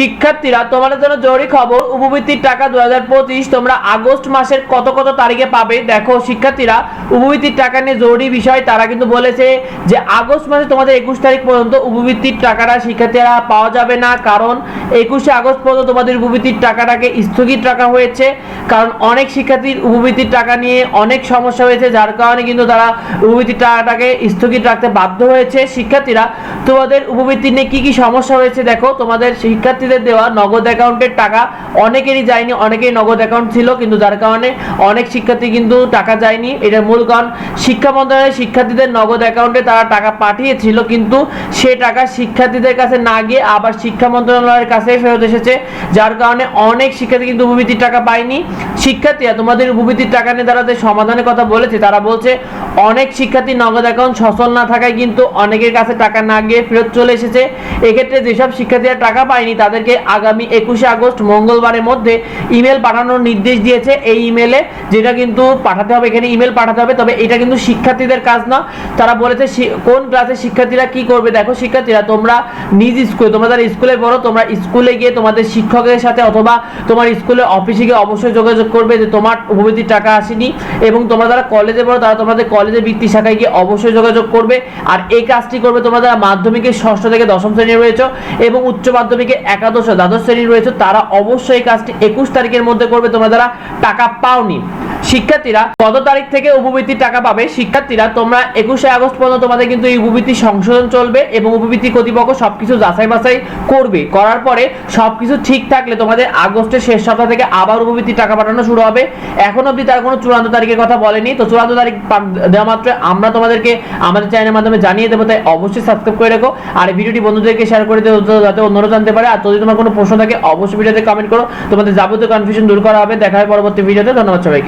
শিক্ষার্থীরা, তোমাদের জন্য জরুরি খবর, উপবৃত্তির টাকা দু তোমরা আগস্ট মাসের কত কত তারিখে পাবে? দেখো, শিক্ষার্থীরা, উপবৃত্তির টাকা নিয়ে জরুরি বিষয়, তারা কিন্তু বলেছে যে আগস্ট মাসে তোমাদের একুশ তারিখ পর্যন্ত উপবৃত্তির টাকাটা শিক্ষার্থীরা পাওয়া যাবে না, কারণ একুশে আগস্ট পর্যন্ত তোমাদের উপবৃত্তির টাকাটাকে স্থগিত রাখা হয়েছে। কারণ অনেক শিক্ষার্থীর উপবৃত্তির টাকা নিয়ে অনেক সমস্যা হয়েছে, যার কারণে কিন্তু তারা উপবৃত্তির টাকাটাকে স্থগিত রাখতে বাধ্য হয়েছে। শিক্ষার্থীরা, তোমাদের উপবৃত্তি নিয়ে কি কি সমস্যা হয়েছে, দেখো, তোমাদের শিক্ষার্থীদের দেওয়া নগদ অ্যাকাউন্টের টাকা অনেকেরই যায়নি অনেকেই নগদ অ্যাকাউন্ট ছিল, কিন্তু যার কারণে অনেক শিক্ষার্থী কিন্তু টাকা যায়নি। এটার মূল কারণ, শিক্ষা মন্ত্রণালয় শিক্ষার্থীদের নগদ অ্যাকাউন্টে তারা টাকা পাঠিয়েছিল, কিন্তু সে টাকা শিক্ষার্থীদের কাছে না গিয়ে আবার শিক্ষা মন্ত্রণালয়ের কাছে ফেরত এসেছে, যার কারণে অনেক শিক্ষার্থী কিন্তু উপবৃত্তির টাকা পায়নি। শিক্ষার্থীরা তোমাদের উপবৃত্তির টাকা নিয়ে তারা যে সমাধানের কথা বলেছে, তারা বলছে, অনেক শিক্ষার্থী নগদ অ্যাকাউন্ট সচল না থাকায় কিন্তু অনেকের কাছে টাকা না গিয়ে ফেরত চলে এসেছে। এক্ষেত্রে যেসব শিক্ষার্থীরা টাকা পায়নি তাদেরকে আগামী একুশে আগস্ট মঙ্গলবারের মধ্যে ইমেল পাঠানোর নির্দেশ দিয়েছে এই ইমেলে, যেটা কিন্তু পাঠাতে হবে, এখানে ইমেল পাঠাতে হবে, তবে এটা কিন্তু শিক্ষার্থীদের কাজ না। তারা বলেছে কোন ক্লাসে শিক্ষার্থীরা কি করবে? দেখো শিক্ষার্থীরা, তোমরা নিজ স্কুলে, তোমরা যারা স্কুলে পড়ো, তোমরা স্কুলে গিয়ে তোমাদের শিক্ষকের সাথে অথবা তোমার স্কুলের অফিসে গিয়ে অবশ্যই যোগাযোগ করবে যে তোমার উপবৃত্তির টাকা আসেনি এবং তোমরা যারা কলেজে পড়ো, তারা তোমাদের কলেজের বৃত্তি শাখায় গিয়ে অবশ্যই যোগাযোগ করবে। আর এই কাজটি করবে তোমরা যারা মাধ্যমিকের ষষ্ঠ থেকে দশম শ্রেণি রয়েছে এবং উচ্চ মাধ্যমিকে একাদশ ও দ্বাদশ শ্রেণি রয়েছে, তারা অবশ্যই কাজটি একুশ তারিখের মধ্যে করবে। তোমরা যারা টাকা পাওনি, শিক্ষার্থীরা কত তারিখ থেকে উপবৃত্তির টাকা পাবে। শিক্ষার্থীরা, তোমরা একুশে আগস্ট পর্যন্ত তোমাদের কিন্তু এই উপবৃত্তি সংশোধন চলবে এবং উপবৃত্তি কর্তৃপক্ষ সবকিছু যাচাই বাছাই করবে। করার পরে সবকিছু ঠিক থাকলে তোমাদের আগস্টের শেষ সপ্তাহ থেকে আবার উপবৃত্তির টাকা পাঠানো শুরু হবে। এখন অবধি তার কোনো চূড়ান্ত তারিখের কথা বলেনি। তো চূড়ান্ত তারিখ দেওয়া মাত্র আমরা তোমাদেরকে আমাদের চ্যানেলের মাধ্যমে জানিয়ে দেবো, তাই অবশ্যই সাবস্ক্রাইব করে রেখো। আর ভিডিওটি বন্ধুদেরকে শেয়ার করে দেবো যাতে অন্যরা জানতে পারে। আর তোমার কোনো প্রশ্ন থাকে, অবশ্যই ভিডিওতে কমেন্ট করো। তোমাদের যাবতীয় কনফিউশন দূর করা হবে। দেখা হয় পরবর্তী ভিডিওতে। ধন্যবাদ সবাইকে।